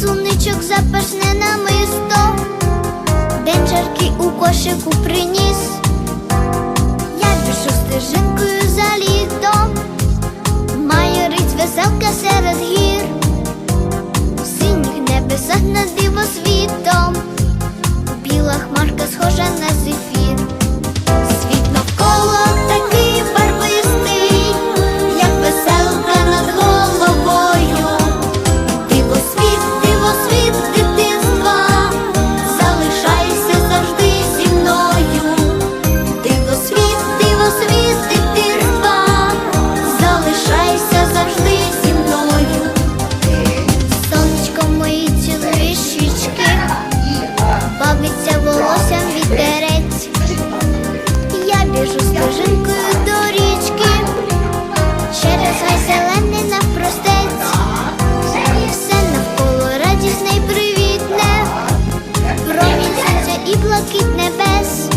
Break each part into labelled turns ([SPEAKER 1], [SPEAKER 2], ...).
[SPEAKER 1] Суничок запашне намисто, день жаркий у кошику приніс, я пішу стежинкою за літом, майорить веселка серед гір, в синіх небесах над дивосвітом, біла хмарка схожа на почали свічки, бабиться волоссям вітерець, я біжу з стежинкою до річки, через гай зелений навпростець, все навколо радісне й привітне, промінь сонця і блакит небес,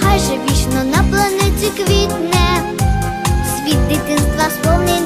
[SPEAKER 1] хай же вічно на планеті квітне, світ дитинства сповнений.